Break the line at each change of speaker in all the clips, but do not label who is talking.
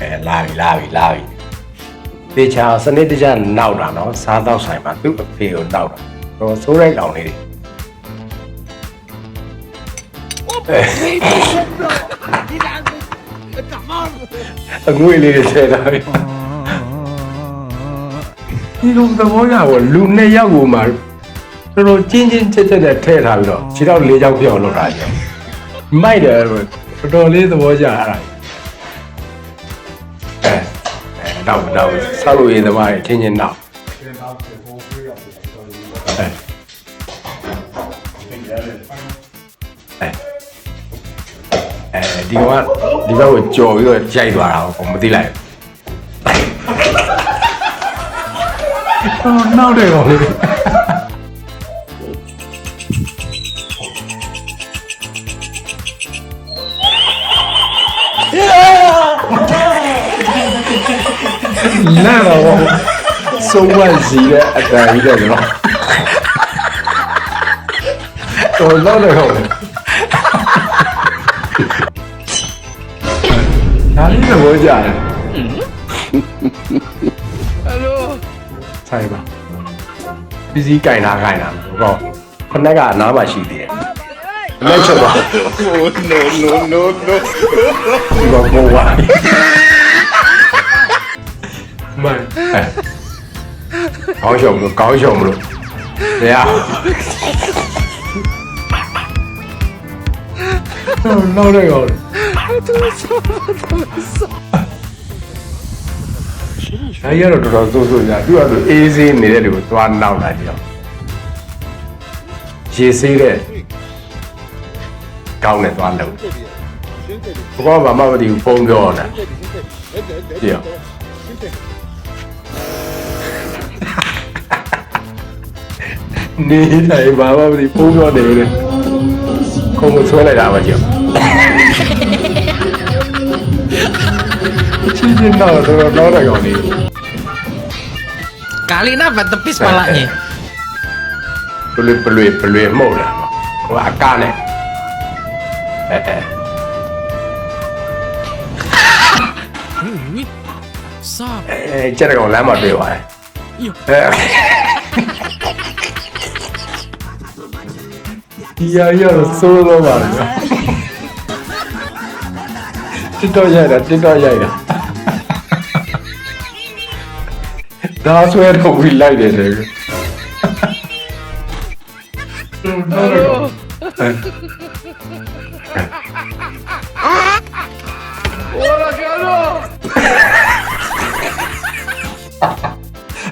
အဲလာပြီလာပြီလာပြီတေချာစနစ်တကျနောက်တာနော်စားတော့ဆိုင်မှာသူ့အဖေကိုနောက်တာတော့ဆိုးရိုက်ကောင်လေးတွေအငွေလေးတွေဆဲတာပြီဒီလိုသဘောရတော့လူနှစ်ယောက်ကိုမှတော်တော်ချင်းချင်းချက်ချက်နဲ့ထည့်ထားပြီးတော့ခြေတော့လေးချောင်းပြောင်းလောက်တာကြောင့်မိုက်တယ်တော်တော်လေးသဘောကျရတာအဲ အဲတော့တော့ဆောက်လို့ရေးသမားတွေချင်းချင်းနောက်အဲအဲဒီကောင်ကဒီဘက်ကိုကြော်ပြီးတော့ကြိုက်သွားတာကိုမသိလိုက်ဘူးနောက်တယ်ကောင်လေး န့်တော့ဆုံးဝစီတဲ့အတန်ကြီးတယ်နော်တော်တော့လည်းဟုတ်တယ်ဒါလေးသဘောကျတယ်ဟယ်လိုဆိုင်ပါပစ္စည်းကင်တာကင်တာဟောခဏကအနားမှာရှိသေးတယ်လက်ချက်ပါ
no no no no
ဒီကောင်ပေါ်ဝါ ကောင်းရှုံမလို့ကောင်းရှုံမလို့တရားနောက်တော့ရောအဲ့ရတော့တော်တော်ဆိုးဆိုးကြသူကသူအေးဆေးနေတဲ့လူကိုသွားနောက်လာကြအောင်ရေဆေးတဲ့ကောင်းနဲ့သွားလုံးဘောကဘာမှမသိဘူးဖုန်းပြောနေတာကြ နေတိုင်းဘာမှမသိဖုန်းပြောနေတယ်ခုံမဆွဲလိုက်တာပါကြည့်အောင်ချင်းချင်းတော့တော့တော့တော့ကောင်းနေ
Kali napa tepis palanya?
ပလွေပလွေပလွေမှုတ်တယ်ဟိုအကားနဲ့အဲအဲ
Wih, sap.
အဲကြက်ကောင်လမ်းမှာတွေ့သွားတယ်
Iyo.
အဲ ဒီရရတော့စိုးလို့ပါလေတစ်တော့ရိုက်တာတစ်တော့ရိုက်တာဒါဆွဲတော့ဝီလိုက်တယ်လေ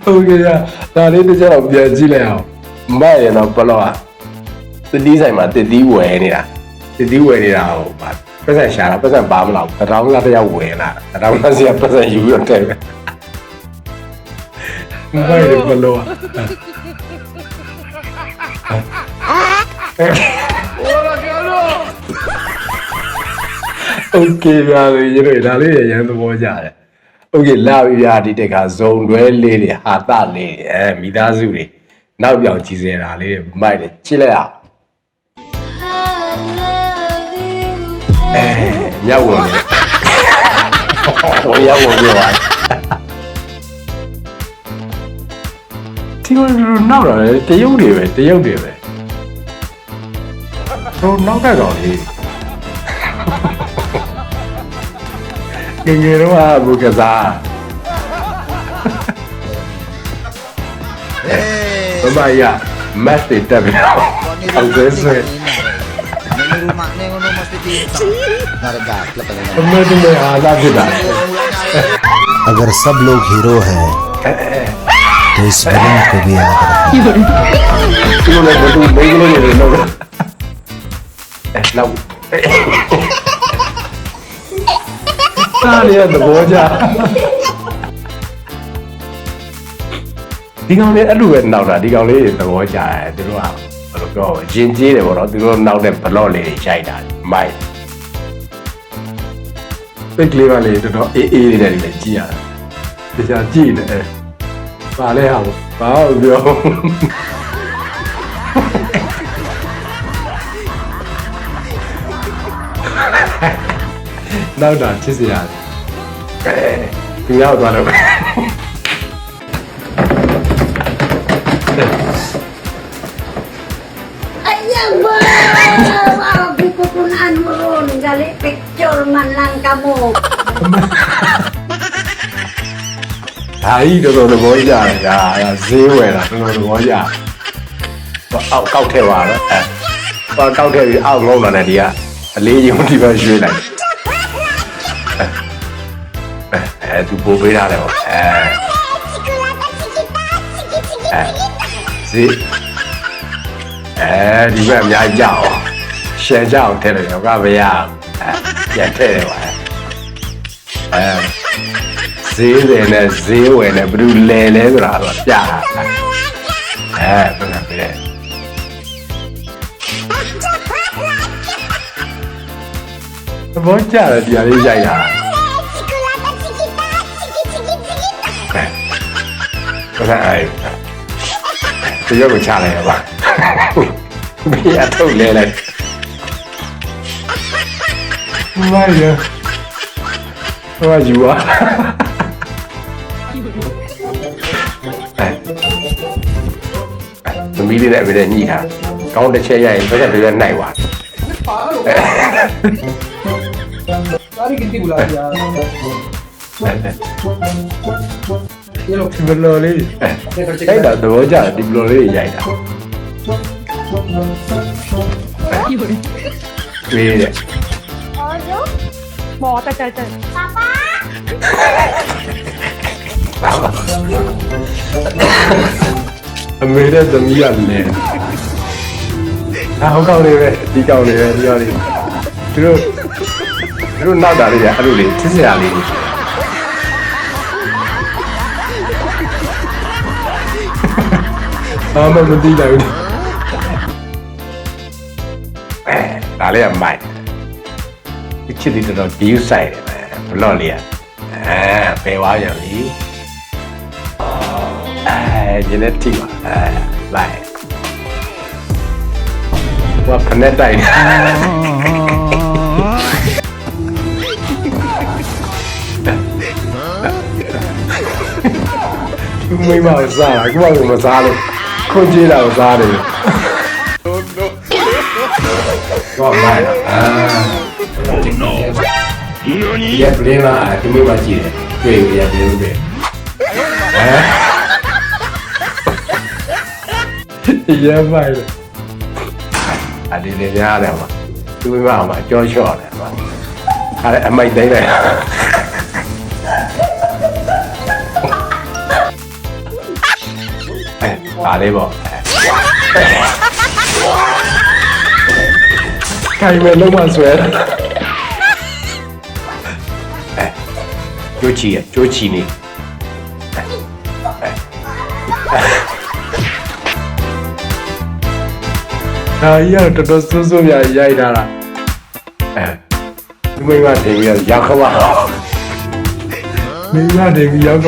ဟုတ်ကဲ့ဒါလေးတစ်ချက်တော့ပြန်ကြည့်လိုက်အောင်မရရင်တော့ဘလော့ อ่ะတတိဆိုင်မှာတတိဝယ်နေတာတတိဝယ်နေတာဟိုပါပတ်စံရှာတာပတ်စံပါမလားတထောင်လားတယောက်ဝယ်လာတထောင်လားစီကပတ်စံယူပြီးတော့တဲ့ပဲမရရင်ဘလော့อ่ะโอเคဗျာလေရေတွေဒါလေးရရန်သဘောကျတယ်โอเคလာပြီဗျာဒီတက်ကဇုံတွဲလေးတွေဟာတလေးတွေအဲမိသားစုတွေနောက်ပြောင်ကြည်စရာလေးတွေမိုက်တယ်ချစ်လိုက်အောင် အဲမြောက်ဝင်နေဟိုရောက်ဝင်ပြောပါဒီလိုနောက်လာတယ်တရုတ်တွေပဲတရုတ်တွေပဲဟိုနောက်တက်ကောင်လေးငယ်ငယ်တော့အဘူကစားဘမရမတ်တွေတက်ပြီးတော့အောင်ဆွဲ ဆွဲ
Ini rumahnya ngono mesti di Narga klub
အမေတို့လည်းအားလာဖြစ်တာ
अगर सब लोग हीरो हैं तो इस विलन को भी याद रखना
ဒီလိုလည်းဘယ်သူဘယ်လိုလဲလို့အဲနောက်သားရတဲ့ဘောကြဒီကောင်လေးအဲ့လိုပဲနောက်တာဒီကောင်လေးသဘောကျတယ်သူတို့က ဘယ်လိုပြောရင်ကြီးတယ်ပေါ့နော်သူတို့နောက်တဲ့ဘလော့လေးတွေရိုက်တာမိုက်ပိတ်ကလေးပါလေတော်တော်အေးအေးလေးတွေလည်းကြည့်ရတယ်တရားကြည့်နေတယ်ပါလဲဟာဘာလို့ပြောနောက်တာချစ်စရာဒီရောက်သွားတော့
ron. Gali picture man lang kamo.
ဒါကြီးတော်တော်သဘောကျတယ်ဒါဈေးဝယ်တာတော်တော်သဘောကျတယ်အောက်ကောက်ထဲပါတော့အဲဟောကောက်ထဲပြီးအောက်ငုံလာတယ်ဒီကအလေးယုံဒီဘက်ရွှေ့လိုက်အဲအဲသူပို့ပေးရတယ်ပေါ့အဲအဲဈေးအဲဒီဘက်အများကြီးကြအောင် ရှယ်ကြအောင်ထည့်တယ်တော့ကမရဘူးအဲပြန်ထည့်တယ်ပါအဲဈေးတယ်နဲ့ဈေးဝယ်နဲ့ဘယ်သူလဲလဲဆိုတာတော့ပြတာအဲဘယ်နဲ့ပြလဲသဘောကျတယ်ဒီအလေးရိုက်တာအဲဘာလဲဒီရုပ်ကိုချလိုက်ရပါဘယ်အထုတ်လဲလို マジでマジは tụi mình đi lại về đây nhỉ hả? Có để chơi dài với cả thời gian này quá. Đừng lơ đi. Cái đợt đứa
đi đừng lơ đi vậy đó
Vì vậy Ojo. Bỏ
ta chờ
chờ. Papa. Amira giống như anh nè. À không câu này về, đi câu này về, đi câu
này. Rồi. Rồi nào đã đi à, à rồi
đi, gì ờ, nào đi. À mà mình đi đâu đi. Đã lên mày. ဒီကောင်းလေးပဲဒီကောင်းလေးသူတို့သူတို့နောက်တာလေးကအဲ့လိုလေးစစ်စရာလေးတွေအာမမသိလိုက်ဘူးအဲဒါလေးကမိုက်ဒီချစ်လေးတော်တော်ဒီယူဆိုင်တယ်ပဲဘလော့လေးကအဲပယ်သွားပြန်ပြီအဲဒီနေ့တိပါအဲလိုက်ဘာခနဲ့တိုင်သူမိမကိုစားတာကိုမကမစားလို့ခွန်ကြီးတာကိုစားတယ်တော့မိုက်အာ ဒီကပလင်းလာဒီမိမကြည့်တယ်တွေ့ရပြန်တွေ့အဲရမိုက်တယ်အဒီလေးရတယ်မှာသူမိမမှာကြောချော့တယ်မှာအဲ့အမိုက်တိုင်းလိုက်အဲပါလေးပေါ့ခိုင်မဲ့လုံးမဆွဲတာ ကျိုးချီရကျိုးချီနေဒါကြီးကတော့တော်တော်စိုးစိုးပြရိုက်တာလားအဲဒီမိမတင်ပြီးတော့ရောက်ခမမိမတင်ပြီးရောက်ခ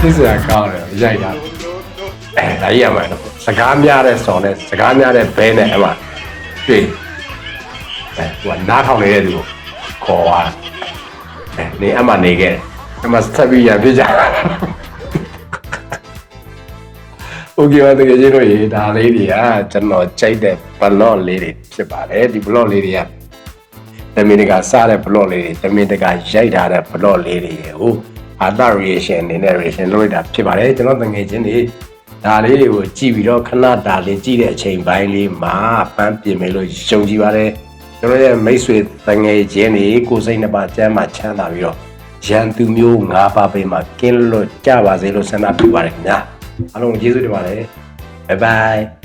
သိစရာကောင်းတယ်ရိုက်တာအဲဒါကြီးရမှာတော့စကားများတဲ့ဆော်နဲ့စကားများတဲ့ဘဲနဲ့အဲ့မှာတွေ့အဲဟိုကနားထောင်နေတဲ့သူကိုခေါ်သွားအဲနေအမှနေခဲ့တယ်အမှဆက်ပြီးရပြကြโอเคပါတကယ်ကြီးတို့ရေဒါလေးတွေကကျွန်တော်ကြိုက်တဲ့ဘလော့လေးတွေဖြစ်ပါတယ်ဒီဘလော့လေးတွေကတမင်တကာစားတဲ့ဘလော့လေးတွေတမင်တကာရိုက်ထားတဲ့ဘလော့လေးတွေဟို အာတာ reaction အနေနဲ့ reaction လုပ်လိုက်တာဖြစ်ပါတယ်ကျွန်တော်တငယ်ချင်းတွေဒါလေးတွေကိုကြည့်ပြီးတော့ခဏတာလေးကြည့်တဲ့အချိန်ပိုင်းလေးမှာပန်းပြင်မယ်လို့ယုံကြည်ပါတယ်ကျွန်တော်ရဲ့မိတ်ဆွေတငယ်ချင်းတွေကိုယ်စိတ်နှစ်ပါးကျမ်းမှာချမ်းသာပြီးတော့ရန်သူမျိုး၅ပါးပဲမှာကင်းလွတ်ကြပါစေလို့ဆန္ဒပြုပါတယ်ခင်ဗျာအားလုံးကျေးဇူးတင်ပါတယ် bye bye